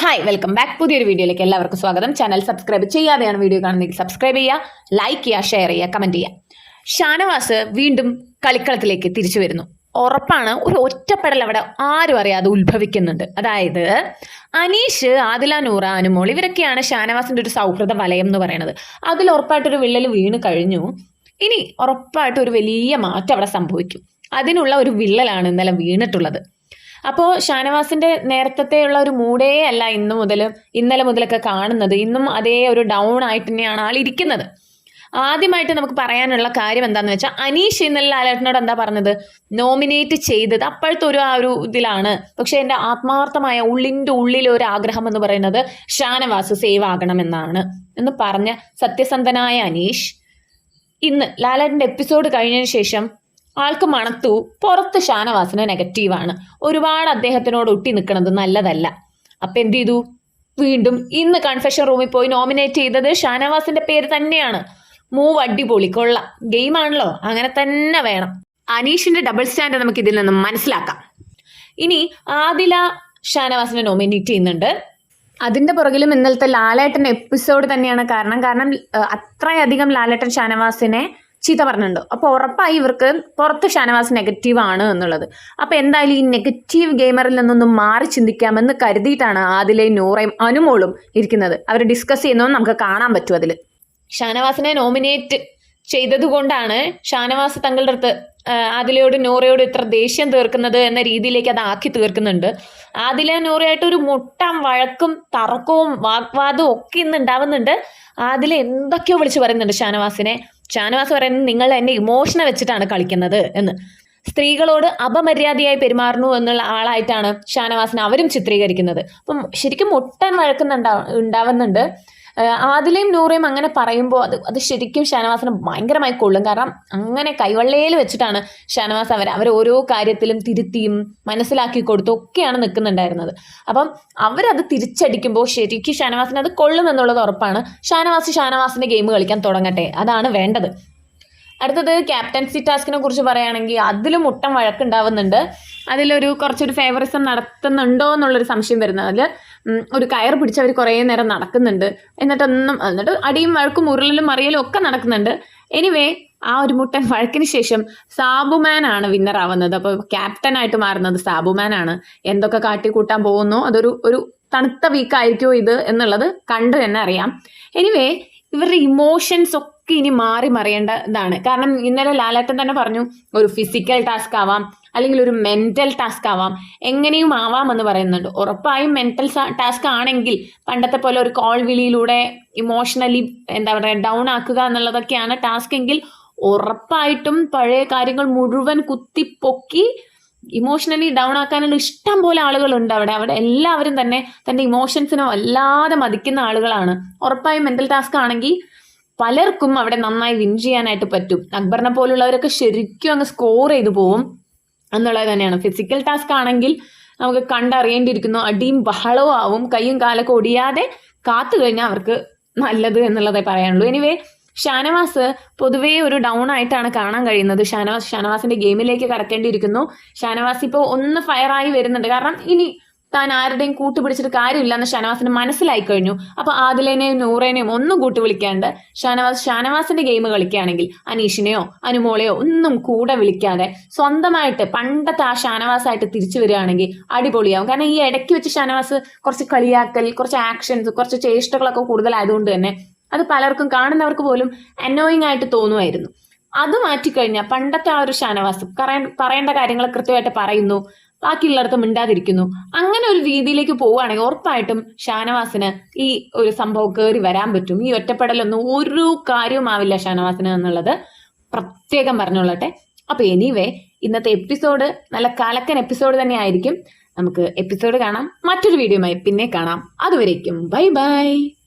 Hi welcome back പുതിയൊരു വീഡിയോയിലേക്ക് എല്ലാവർക്കും സ്വാഗതം. ചാനൽ സബ്സ്ക്രൈബ് ചെയ്യാതെയാണ് വീഡിയോ കാണുന്നതെങ്കിൽ സബ്സ്ക്രൈബ് ചെയ്യുക ലൈക്ക് ചെയ്യുക ഷെയർ ചെയ്യുക കമന്റ് ചെയ്യുക. ഷാനവാസ് വീണ്ടും കളിക്കളത്തിലേക്ക് തിരിച്ചു വരുന്നു. ഉറപ്പാണ് ഒരു ഒറ്റപ്പെടൽ അവിടെ ആരും അറിയാതെ ഉത്ഭവിക്കുന്നുണ്ട്. അതായത് അനീഷ് ആദില നൂറ അനുമോൾ ഇവരൊക്കെയാണ് ഷാനവാസിന്റെ ഒരു സൗഹൃദ വലയം എന്ന് പറയുന്നത്. അതിൽ ഉറപ്പായിട്ടൊരു വിള്ളൽ വീണ് കഴിഞ്ഞു. ഇനി ഉറപ്പായിട്ട് ഒരു വലിയ മാറ്റം അവിടെ സംഭവിക്കും. അതിനുള്ള ഒരു വിള്ളലാണ് ഇന്നലെ വീണിട്ടുള്ളത്. അപ്പോൾ ഷാനവാസിന്റെ നേരത്തെയുള്ള ഒരു മൂഡേ അല്ല ഇന്നു മുതൽ ഇന്നലെ മുതലൊക്കെ കാണുന്നത്. ഇന്നും അതേ ഒരു ഡൗൺ ആയിട്ട് തന്നെയാണ് ആൾ ഇരിക്കുന്നത്. ആദ്യമായിട്ട് നമുക്ക് പറയാനുള്ള കാര്യം എന്താണെന്ന് വെച്ചാൽ അനീഷ് ഇന്നലെ ലാലേട്ടനോട് എന്താ പറഞ്ഞത്? നോമിനേറ്റ് ചെയ്തത് അപ്പോഴത്തെ ഒരു ആ ഒരു ഇതിലാണ്. പക്ഷേ എന്റെ ആത്മാർത്ഥമായ ഉള്ളിന്റെ ഉള്ളിലെ ഒരു ആഗ്രഹം എന്ന് പറയുന്നത് ഷാനവാസ് സേവ് ആകണമെന്നാണ് എന്ന് പറഞ്ഞ സത്യസന്ധനായ അനീഷ് ഇന്ന് ലാലേട്ടന്റെ എപ്പിസോഡ് കഴിഞ്ഞതിന് ശേഷം ആൾക്ക് മണത്തു. പുറത്ത് ഷാനവാസിന് നെഗറ്റീവാണ് ഒരുപാട് അദ്ദേഹത്തിനോട് ഒട്ടി നിൽക്കുന്നത് നല്ലതല്ല. അപ്പം എന്ത് ചെയ്തു? വീണ്ടും ഇന്ന് കൺഫെഷൻ റൂമിൽ പോയി നോമിനേറ്റ് ചെയ്തത് ഷാനവാസിന്റെ പേര് തന്നെയാണ്. മൂവ് അടിപൊളി കൊള്ളാം. ഗെയിമാണല്ലോ അങ്ങനെ തന്നെ വേണം. അനീഷിന്റെ ഡബിൾ സ്റ്റാൻഡ് നമുക്ക് ഇതിൽ നിന്നും മനസ്സിലാക്കാം. ഇനി ആദില ഷാനവാസിനെ നോമിനേറ്റ് ചെയ്യുന്നുണ്ട്. അതിന്റെ പുറകിലും ഇന്നലത്തെ ലാലേട്ടൻ എപ്പിസോഡ് തന്നെയാണ് കാരണം. കാരണം അത്രയധികം ലാലേട്ടൻ ഷാനവാസിനെ ചീത്ത പറഞ്ഞിട്ടുണ്ട്. അപ്പോൾ ഉറപ്പായി ഇവർക്ക് പുറത്ത് ഷാനവാസ് നെഗറ്റീവ് ആണ് എന്നുള്ളത്. അപ്പോൾ എന്തായാലും ഈ നെഗറ്റീവ് ഗെയിമറിൽ നിന്നൊന്നും മാറി ചിന്തിക്കാമെന്ന് കരുതിയിട്ടാണ് ആദിലെ നൂറയും അനുമോളും ഇരിക്കുന്നത്. അവർ ഡിസ്കസ് ചെയ്യുന്നതും നമുക്ക് കാണാൻ പറ്റും അതിൽ ഷാനവാസിനെ നോമിനേറ്റ് ചെയ്തതുകൊണ്ടാണ് ഷാനവാസ് തങ്ങളുടെ അടുത്ത് ആദിലയോട് നൂറയോട് ഇത്ര ദേഷ്യം തീർക്കുന്നത് എന്ന രീതിയിലേക്ക് അത് ആക്കി തീർക്കുന്നുണ്ട്. ആദില നൂറയായിട്ട് ഒരു മുട്ടം വഴക്കും തർക്കവും വാഗ്വാദവും ഒക്കെ ഇന്ന് ഉണ്ടാവുന്നുണ്ട്. ആദില എന്തൊക്കെയോ വിളിച്ചു പറയുന്നുണ്ട് ഷാനവാസിനെ. ഷാനവാസ് പറയുന്നത് നിങ്ങൾ എന്നെ ഇമോഷനെ വെച്ചിട്ടാണ് കളിക്കുന്നത് എന്ന്. സ്ത്രീകളോട് അപമര്യാദയായി പെരുമാറുന്നു എന്നുള്ള ആളായിട്ടാണ് ഷാനവാസിനെ അവരും ചിത്രീകരിക്കുന്നത്. അപ്പം ശരിക്കും മുട്ടൻ വഴക്കുന്നുണ്ടാ ഉണ്ടാവുന്നുണ്ട്. ആദിലയും നൂറയും അങ്ങനെ പറയുമ്പോൾ അത് അത് ശരിക്കും ഷാനവാസിന് ഭയങ്കരമായി കൊള്ളും. കാരണം അങ്ങനെ കൈവെള്ളയിൽ വെച്ചിട്ടാണ് ഷാനവാസ് അവർ അവർ ഓരോ കാര്യത്തിലും തിരുത്തിയും മനസ്സിലാക്കി കൊടുത്തും ഒക്കെയാണ് നിൽക്കുന്നുണ്ടായിരുന്നത്. അപ്പം അവരത് തിരിച്ചടിക്കുമ്പോൾ ശരിക്കും ഷാനവാസിന് അത് കൊള്ളുമെന്നുള്ളത് ഉറപ്പാണ്. ഷാനവാസ് ഷാനവാസിന്റെ ഗെയിം കളിക്കാൻ തുടങ്ങട്ടെ. അതാണ് വേണ്ടത്. അടുത്തത് ക്യാപ്റ്റൻസി ടാസ്കിനെ കുറിച്ച് പറയുകയാണെങ്കിൽ അതിലും മുട്ടം വഴക്കുണ്ടാവുന്നുണ്ട്. അതിലൊരു കുറച്ചൊരു ഫേവറിസം നടത്തുന്നുണ്ടോ എന്നുള്ളൊരു സംശയം വരുന്നത് അതിൽ ഒരു കയർ പിടിച്ചവർ കുറേ നേരം നടക്കുന്നുണ്ട്. എന്നിട്ടൊന്നും എന്നിട്ട് അടിയും വഴക്കും ഉരുളലും മറിയലും ഒക്കെ നടക്കുന്നുണ്ട്. എനിവേ ആ ഒരു മുട്ടൻ വഴക്കിന് ശേഷം സാബുമാൻ ആണ് വിന്നർ ആവുന്നത്. അപ്പോൾ ക്യാപ്റ്റനായിട്ട് മാറുന്നത് സാബുമാനാണ് എന്തൊക്കെ കാട്ടിക്കൂട്ടാൻ പോകുന്നു അതൊരു ഒരു തണുത്ത വീക്കായിരിക്കുമോ ഇത് എന്നുള്ളത് കണ്ടു തന്നെ അറിയാം. എനിവേ ഇവരുടെ ഇമോഷൻസ് ഒക്കെ ഇനി മാറി മറിയേണ്ടതാണ്. കാരണം ഇന്നലെ ലാലേട്ടൻ തന്നെ പറഞ്ഞു ഒരു ഫിസിക്കൽ ടാസ്ക് ആവാം അല്ലെങ്കിൽ ഒരു മെന്റൽ ടാസ്ക് ആവാം എങ്ങനെയും ആവാം എന്ന് പറയുന്നുണ്ട്. ഉറപ്പായും മെന്റൽ ടാസ്ക് ആണെങ്കിൽ പണ്ടത്തെ പോലെ ഒരു കോൾ വിളിയിലൂടെ ഇമോഷണലി എന്താ പറയുക ഡൗൺ ആക്കുക എന്നുള്ളതൊക്കെയാണ് ടാസ്ക് എങ്കിൽ ഉറപ്പായിട്ടും പഴയ കാര്യങ്ങൾ മുഴുവൻ കുത്തിപ്പൊക്കി ഇമോഷണലി ഡൗൺ ആക്കാനുള്ള ഇഷ്ടം പോലെ ആളുകളുണ്ട് അവിടെ. അവിടെ എല്ലാവരും തന്നെ തന്റെ ഇമോഷൻസിനെ വല്ലാതെ മതിക്കുന്ന ആളുകളാണ്. ഉറപ്പായും മെന്റൽ ടാസ്ക് ആണെങ്കിൽ പലർക്കും അവിടെ നന്നായി വിൻ ചെയ്യാനായിട്ട് പറ്റും. അക്ബറിനെ പോലുള്ളവരൊക്കെ ശരിക്കും അങ്ങ് സ്കോർ ചെയ്തു പോവും എന്നുള്ളത് തന്നെയാണ്. ഫിസിക്കൽ ടാസ്ക് ആണെങ്കിൽ നമുക്ക് കണ്ടറിയേണ്ടിയിരിക്കുന്നു അടിയും ബഹളവും ആവും കൈയും കാലൊക്കെ ഒടിയാതെ കാത്തു കഴിഞ്ഞാൽ അവർക്ക് നല്ലത് എന്നുള്ളതേ പറയാനുള്ളൂ. എനിവേ ഷാനവാസ് പൊതുവേ ഒരു ഡൗൺ ആയിട്ടാണ് കാണാൻ കഴിയുന്നത്. ഷാനവാസ് ഷാനവാസിന്റെ ഗെയിമിലേക്ക് കടക്കേണ്ടിയിരിക്കുന്നു. ഷാനവാസ് ഇപ്പോൾ ഒന്ന് ഫയറായി വരുന്നുണ്ട്. കാരണം ഇനി താൻ ആരുടെയും കൂട്ടുപിടിച്ചിട്ട് കാര്യമില്ല എന്ന് ഷാനവാസിന് മനസ്സിലായി കഴിഞ്ഞു. അപ്പൊ ആദിലേനെയും നൂറേനെയും ഒന്നും കൂട്ടു വിളിക്കാണ്ട് ഷാനവാസ് ഷാനവാസിന്റെ ഗെയിം കളിക്കുകയാണെങ്കിൽ അനീഷിനെയോ അനുമോളെയോ ഒന്നും കൂടെ വിളിക്കാതെ സ്വന്തമായിട്ട് പണ്ടത്തെ ആ ഷാനവാസായിട്ട് തിരിച്ചു വരികയാണെങ്കിൽ അടിപൊളിയാവും. കാരണം ഈ ഇടയ്ക്ക് വെച്ച് ഷാനവാസ് കുറച്ച് കളിയാക്കൽ കുറച്ച് ആക്ഷൻസ് കുറച്ച് ചേഷ്ടകളൊക്കെ കൂടുതലായതുകൊണ്ട് തന്നെ അത് പലർക്കും കാണുന്നവർക്ക് പോലും അനോയിങ് ആയിട്ട് തോന്നുമായിരുന്നു. അത് മാറ്റിക്കഴിഞ്ഞാൽ പണ്ടത്തെ ആ ഒരു ഷാനവാസ് പറയ- പറയേണ്ട കാര്യങ്ങൾ കൃത്യമായിട്ട് പറയുന്നു. ബാക്കിയുള്ളിടത്ത് മിണ്ടാതിരിക്കുന്നു. അങ്ങനെ ഒരു രീതിയിലേക്ക് പോവുകയാണെങ്കിൽ ഉറപ്പായിട്ടും ഷാനവാസിന് ഈ ഒരു സംഭവം കയറി വരാൻ പറ്റും. ഈ ഒറ്റപ്പെടലൊന്നും ഒരു കാര്യവുമാവില്ല ഷാനവാസിന് എന്നുള്ളത്. പ്രത്യേകം പറഞ്ഞോളട്ടെ അപ്പൊ എനിവേ ഇന്നത്തെ എപ്പിസോഡ് നല്ല കലക്കൻ എപ്പിസോഡ് തന്നെ ആയിരിക്കും നമുക്ക് എപ്പിസോഡ് കാണാം. മറ്റൊരു വീഡിയോയുമായി പിന്നെ കാണാം. അതുവരേക്കും ബൈ ബൈ